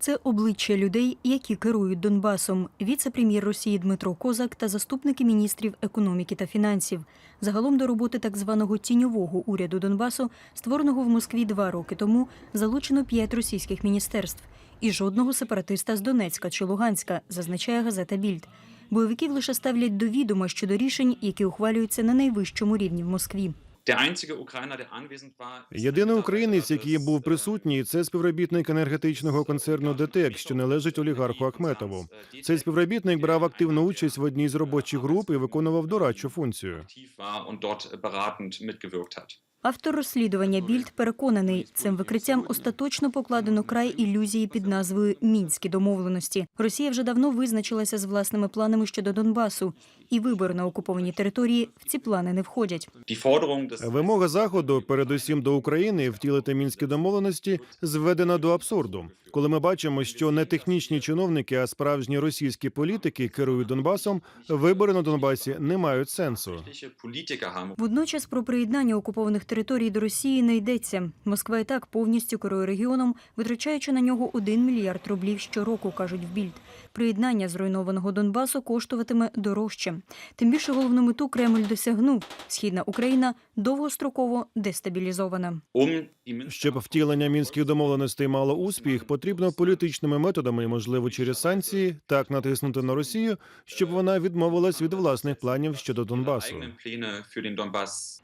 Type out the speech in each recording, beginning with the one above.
Це обличчя людей, які керують Донбасом. Віце-прем'єр Росії Дмитро Козак та заступники міністрів економіки та фінансів. Загалом до роботи так званого тіньового уряду Донбасу, створеного в Москві два роки тому, залучено п'ять російських міністерств. І жодного сепаратиста з Донецька чи Луганська, зазначає газета Більд. Бойовиків лише ставлять до відома щодо рішень, які ухвалюються на найвищому рівні в Москві. Єдиний українець, який був присутній, це співробітник енергетичного концерну ДТЕК, що належить олігарху Ахметову. Цей співробітник брав активну участь в одній з робочих груп і виконував дорадчу функцію. Автор розслідування Більд переконаний, цим викриттям остаточно покладено край ілюзії під назвою Мінські домовленості. Росія вже давно визначилася з власними планами щодо Донбасу, і вибори на окупованій території в ці плани не входять. Вимога заходу, передусім до України, втілити мінські домовленості, зведена до абсурду. Коли ми бачимо, що не технічні чиновники, а справжні російські політики керують Донбасом, вибори на Донбасі не мають сенсу. Водночас про приєднання окупованих територій до Росії не йдеться. Москва і так повністю керує регіоном, витрачаючи на нього 1 мільярд рублів щороку, кажуть в Більд. Приєднання зруйнованого Донбасу коштуватиме дорожче. Тим більше головну мету Кремль досягнув. Східна Україна довгостроково дестабілізована. Щоб втілення мінських домовленостей мало успіх, потрібно політичними методами, можливо, через санкції, так натиснути на Росію, щоб вона відмовилась від власних планів щодо Донбасу.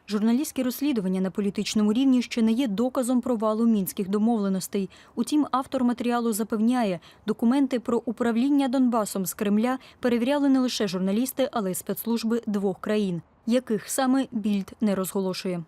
Журналістське розслідування на політичному рівні ще не є доказом провалу мінських домовленостей. Утім, автор матеріалу запевняє, документи про управління Донбасом з Кремля перевіряли не лише журналісти, але й спецслужби двох країн, яких саме більд не розголошує.